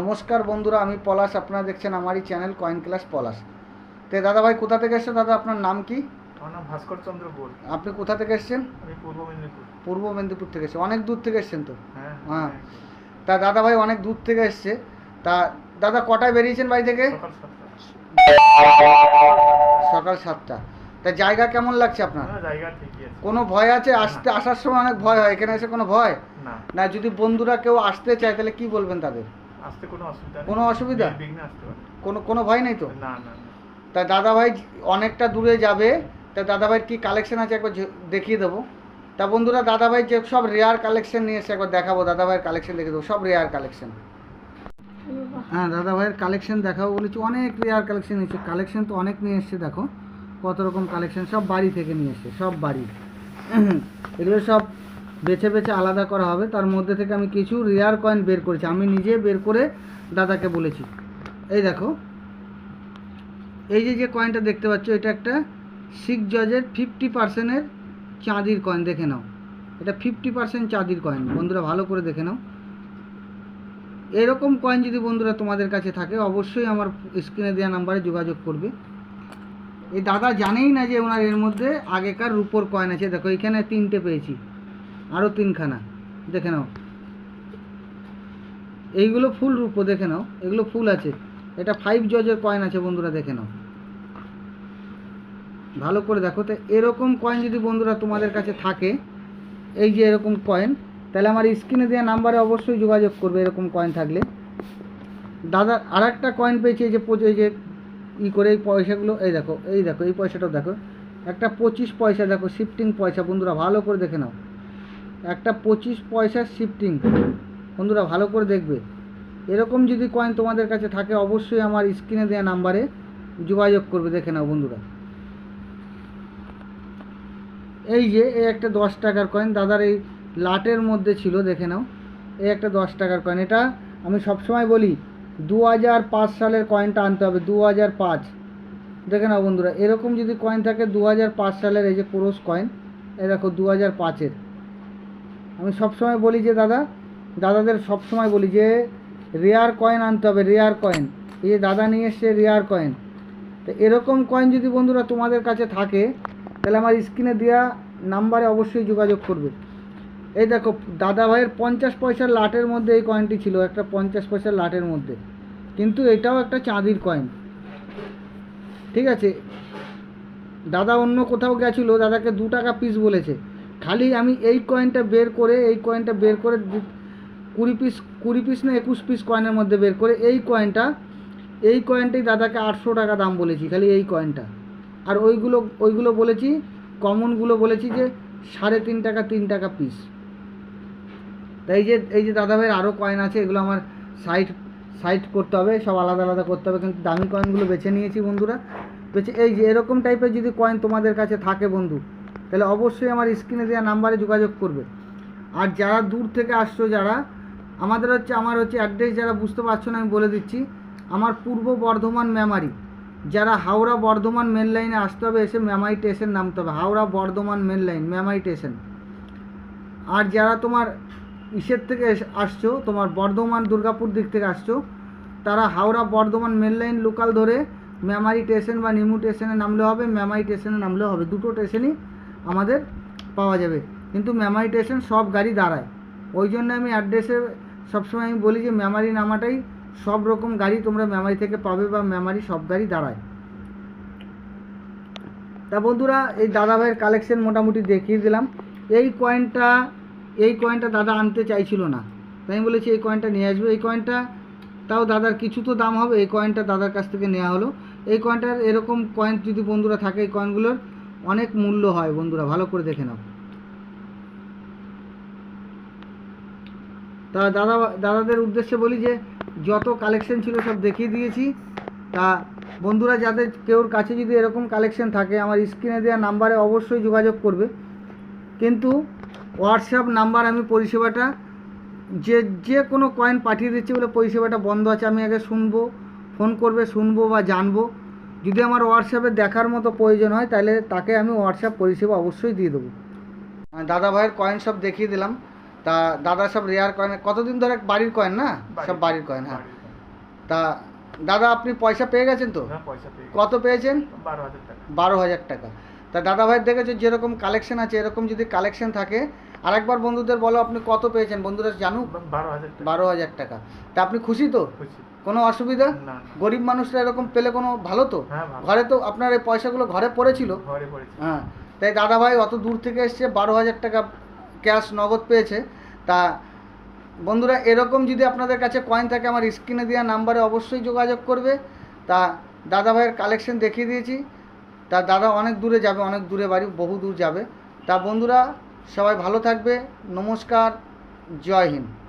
নমস্কার বন্ধুরা আমি পলাশ আপনারা দেখছেন আমারই চ্যানেল কয়েন ক্লাস পলাশ। তো দাদা ভাই কোথা থেকে এসছেন? দাদা আপনার নাম কি? আমার নাম ভাস্কর চন্দ্র বোল আপনি কোথা থেকে এসছেন? আমি পূর্ব মেদিনীপুর। পূর্ব মেদিনীপুর থেকে এসছেন। অনেক দূর থেকে এসছেন তো? হ্যাঁ হ্যাঁ। তা দাদা ভাই অনেক দূর থেকে এসছে। তা দাদা কটায় বেরিয়েছেন বাড়ি থেকে? সকাল সাতটা। তা জায়গা কেমন লাগছে আপনার? হ্যাঁ কোনো ভয় আছে? আসতে আসার সময় অনেক ভয় হয়। এখানে এসে কোনো ভয়? না যদি বন্ধুরা কেউ আসতে চায় তাহলে কি বলবেন তাদের? আসতে কোনো অসুবিধা কোনো অসুবিধা? বিঘ্নে আসতে পারে। কোনো কোনো ভয় নেই তো? না না না। তা দাদা ভাই অনেকটা দূরে যাবে। তা দাদা ভাইয়ের কি কালেকশন আছে একবার দেখিয়ে দেবো। তা বন্ধুরা দাদা ভাই যে সব রেয়ার কালেকশন নিয়ে এসে একবার দেখাবো। দাদা ভাইয়ের কালেকশন দেখে দেবো। সব রেয়ার কালেকশন হ্যাঁ দাদা ভাইয়ের কালেকশন দেখাবো বলেছি। অনেক রেয়ার কালেকশন নিয়েছে। কালেকশন তো অনেক নিয়ে এসছে দেখো। কত রকম কালেকশন সব বাড়ি থেকে নিয়ে এসছে। সব বাড়ি। এগুলো সব বেছে বেছে আলাদা করা হবে। তার মধ্যে থেকে আমি কিছু রেয়ার কয়েন বের করেছি। আমি নিজে বের করে দাদাকে বলেছি। এই দেখো। এই যে যে কয়েনটা দেখতে পাচ্ছ, এটা একটা সিক্স জজের ফিফটি পার্সেন্টের চাঁদির কয়েন দেখে নাও। এটা ফিফটি পার্সেন্ট চাঁদির কয়েন বন্ধুরা, ভালো করে দেখে নাও। এরকম কয়েন যদি বন্ধুরা তোমাদের কাছে থাকে, অবশ্যই আমার স্ক্রিনে দেওয়া নাম্বারে যোগাযোগ করবে। এই দাদা জানেই না যে ওনার এর মধ্যে আগেকার রূপোর কয়েন আছে। দেখো, এখানে তিনটে পেয়েছি। আরও তিনখানা, দেখে নাও। এইগুলো ফুল রূপো, দেখে নাও, এগুলো ফুল আছে। এটা ফাইভ জজের কয়েন আছে বন্ধুরা, দেখে নাও। ভালো করে দেখো, তো এরকম কয়েন যদি বন্ধুরা তোমাদের কাছে থাকে, এই যে এরকম কয়েন তাহলে আমার স্ক্রিনে দেওয়া নাম্বারে অবশ্যই যোগাযোগ করবে এরকম কয়েন থাকলে। দাদা আর একটা কয়েন পেয়েছি, এই যে পো- এই যে ই করে এই পয়সাগুলো, এই দেখো এই দেখো, এই পয়সাটাও দেখো। একটা পঁচিশ পয়সা, দেখো শিফটিং পয়সা, বন্ধুরা, ভালো করে দেখে নাও। একটা পঁচিশ পয়সার শিফটিং বন্ধুরা, ভালো করে দেখবে। এরকম যদি কয়েন তোমাদের কাছে থাকে, অবশ্যই আমার স্ক্রিনে দেওয়া নাম্বারে যোগাযোগ করবে, দেখে নাও বন্ধুরা। এই যে, এই একটা দশ টাকার কয়েন দাদার এই লাটের মধ্যে ছিল, দেখে নাও। এই একটা দশ টাকার কয়েন এটা আমি সবসময় বলি, দু হাজার পাঁচ সালের কয়েনটা আনতে হবে, দু হাজার পাঁচ। দেখে নাও বন্ধুরা, এরকম যদি কয়েন থাকে, দু হাজার পাঁচ সালের এই যে ক্রোস কয়েন এ দেখো দু হাজার পাঁচের। আমি সবসময় বলি যে, দাদা, দাদাদের সবসময় বলি যে রেয়ার কয়েন আনতে হবে রেয়ার কয়েন এই যে দাদা নিয়ে এসছে রেয়ার কয়েন তো এরকম কয়েন যদি বন্ধুরা তোমাদের কাছে থাকে, তাহলে আমার স্ক্রিনে দেওয়া নাম্বারে অবশ্যই যোগাযোগ করবে। এই দেখো, দাদা ভাইয়ের পঞ্চাশ পয়সার লাটের মধ্যে এই কয়েনটি ছিল, একটা পঞ্চাশ পয়সার লাটের মধ্যে। কিন্তু এটাও একটা চাঁদির কয়েন ঠিক আছে? দাদা অন্য কোথাও গেছিল, দাদাকে দু টাকা পিস বলেছে। খালি আমি এই কয়েনটা বের করে, এই কয়েনটা বের করে কুড়ি পিস কুড়ি পিস না একুশ পিস কয়েনের মধ্যে বের করে এই কয়েনটা এই কয়েনটাই দাদাকে আটশো টাকা দাম বলেছি, খালি এই কয়েনটা আর ওইগুলো ওইগুলো বলেছি কমনগুলো বলেছি যে সাড়ে তিন টাকা তিন টাকা পিস তাই যে, এই যে দাদা ভাইয়ের আরও কয়েন আছে, এগুলো আমার সাইড সাইড করতে হবে, সব আলাদা আলাদা করতে হবে, কিন্তু দামি কয়েনগুলো বেছে নিয়েছি বন্ধুরা। বেছে, এই যে এরকম টাইপের যদি কয়েন তোমাদের কাছে থাকে বন্ধু তাহলে অবশ্যই আমার স্ক্রিনে দেওয়া নাম্বারে যোগাযোগ করবে। আর যারা দূর থেকে আসছো, যারা, আমাদের হচ্ছে, আমার হচ্ছে অ্যাড্রেস যারা বুঝতে পারছ না, আমি বলে দিচ্ছি, আমার পূর্ব বর্ধমান মেমারি যারা হাওড়া বর্ধমান মেন লাইনে আসতে হবে, এসে মেমারি স্টেশন নামতে হবে। Howrah Bardhaman main line Memari station আর যারা তোমার ইসের থেকে আসছো, তোমার বর্ধমান, দুর্গাপুর দিক থেকে আসছো, তারা Howrah Bardhaman main line local ধরে মেমারি স্টেশন বা নিমু স্টেশনে নামলে হবে মেমারি স্টেশনে নামলে হবে। দুটো স্টেশনই আমাদের পাওয়া যাবে। কিন্তু মেমারি স্টেশন সব গাড়ি দাঁড়ায়। ওই জন্য আমি অ্যাড্রেসে সবসময় আমি বলি যে মেমারি নামাটাই সব রকম গাড়ি তোমরা মেমারি থেকে পাবে বা মেমারি সব গাড়ি দাঁড়ায়। তা বন্ধুরা, এই দাদা ভাইয়ের কালেকশন মোটামুটি দেখিয়ে দিলাম। এই কয়েনটা এই কয়েনটা দাদা আনতে চাইছিল না। তাই আমি বলেছি, এই কয়েনটা নিয়ে আসবে। এই কয়েনটা তাও দাদার কিছু তো দাম হবে, এই কয়েনটা দাদার কাছ থেকে নেওয়া হলো। এই কয়েনটার এরকম কয়েন যদি বন্ধুরা থাকে, এই কয়েনগুলোর অনেক মূল্য হয় বন্ধুরা, ভালো করে দেখে নাও। তা দাদা, দাদাদের উদ্দেশ্যে বলি যে, যত কালেকশন ছিল সব দেখিয়ে দিয়েছি। তা বন্ধুরা, যাদের কেউর কাছে যদি এরকম কালেকশন থাকে, আমার স্ক্রিনে দেওয়া নাম্বারে অবশ্যই যোগাযোগ করবে। কিন্তু হোয়াটসঅ্যাপ নাম্বার আমি পরিষেবাটা যে যে কোনো কয়েন পাঠিয়ে দিচ্ছে বলে পরিষেবাটা বন্ধ আছে, আমি আগে শুনব ফোন করবে, শুনব বা জানব। যদি আমার হোয়াটসঅ্যাপে দেখার মতো প্রয়োজন হয় তাহলে তাকে আমি হোয়াটসঅ্যাপ পরিষেবা অবশ্যই দিয়ে দেবো। দাদা ভাইয়ের কয়েন সব দেখিয়ে দিলাম। তা দাদা সব রেয়ার কয়েন কতদিন ধরে বাড়ির কয়েন না? সব বাড়ির কয়েন হ্যাঁ। তা দাদা আপনি পয়সা পেয়ে গেছেন তো? হ্যাঁ পয়সা কত পেয়েছেন? বারো হাজার টাকা। বারো হাজার টাকা। তা দাদা ভাইয়ের দেখেছ যেরকম কালেকশন আছে এরকম যদি কালেকশন থাকে আরেকবার বন্ধুদের বলো আপনি কত পেয়েছেন? বন্ধুরা জানুক? বারো হাজার টাকা। বারো হাজার টাকা। তা আপনি খুশি তো? কোনো অসুবিধা? গরিব মানুষরা এরকম পেলে কোনো ভালো তো? হ্যাঁ ঘরে তো আপনার এই পয়সাগুলো ঘরে পড়েছিল। হ্যাঁ তাই দাদা ভাই অত দূর থেকে এসছে বারো হাজার টাকা ক্যাশ নগদ পেয়েছে। তা বন্ধুরা এরকম যদি আপনাদের কাছে কয়েন থাকে আমার স্ক্রিনে দেওয়া নাম্বারে অবশ্যই যোগাযোগ করবে। তা দাদা ভাইয়ের কালেকশন দেখিয়ে দিয়েছি। তা দাদা অনেক দূরে যাবে অনেক দূরে বাড়ি বহু দূর যাবে। তা বন্ধুরা সবাই ভালো থাকবে। নমস্কার জয় হিন্দ।